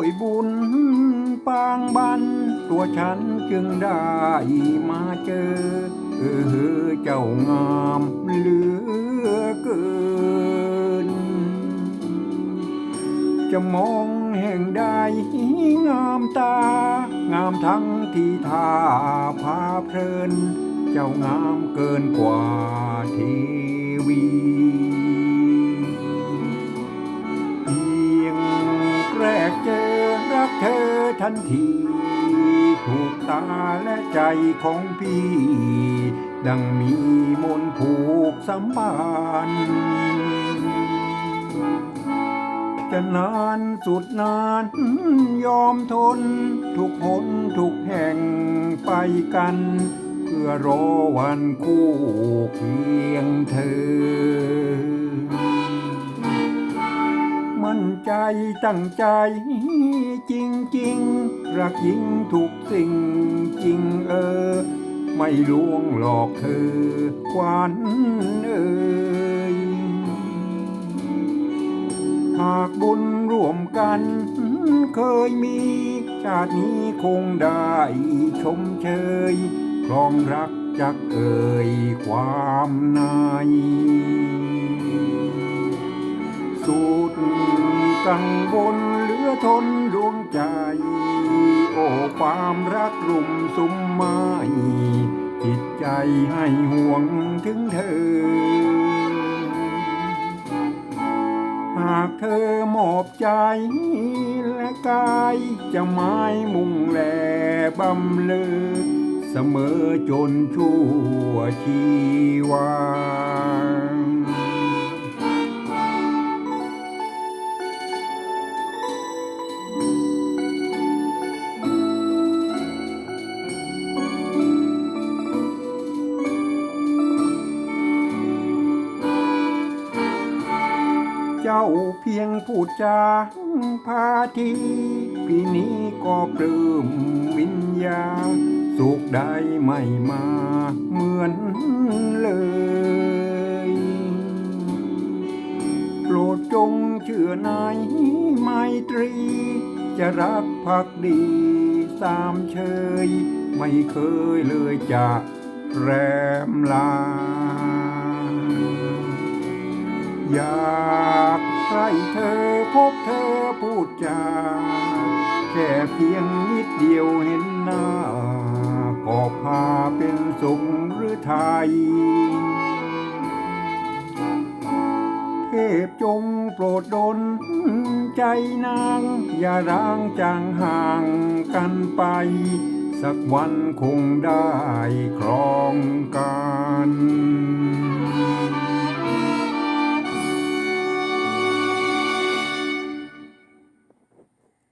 ด้วยบุญปางบัน ตัวฉันจึงได้มาเจอ เออเจ้างามเหลือเกิน จะมองแห่งใดงามตา งามทั้งที่ท่าพาเพลิน เจ้างามเกินกว่าเทวี ทันที ถูกตาและใจของพี่ ดังมีมนผูกสัมพันธ์จะนานสุดนานยอมทน ทุกหนทุกแห่งไปกัน เพื่อรอวันคู่เพียงเธอ ใจตั้งใจจริงๆรักยิ่งทุกสิ่งจริงเออ ไม่ลวงหลอกเธอควันเอ่ยหากบุญร่วมกันเคยมี ชาตินี้คงได้ชมเชยครองรักจักเอ่ยความใน กังวลเหลือทนดวงใจ โอ้ความรักรุมสุมไม้จิตใจให้ห่วงถึงเธอ หากเธอมอบใจและกายจะไม้มุ่งแลบำเลอเสมอจนชั่วชีวา เจ้าเพียงพูดจาพาทีพี่นี้ก็ปลื้มวิญญา สุขได้ไม่มาเหมือนเลยโปรดจงเชื่อในไมตรี จะรักภักดีสามเชย ไม่เคยเลยจะแรมลา อยากใกล้เธอพบเธอพูดจาแค่เพียงนิดเดียวเห็นหน้า ก็พาเป็นสุขหรือไทย เทพจงโปรดดลใจนาง อย่าร้างจางห่างกันไป สักวันคงได้ครองกาย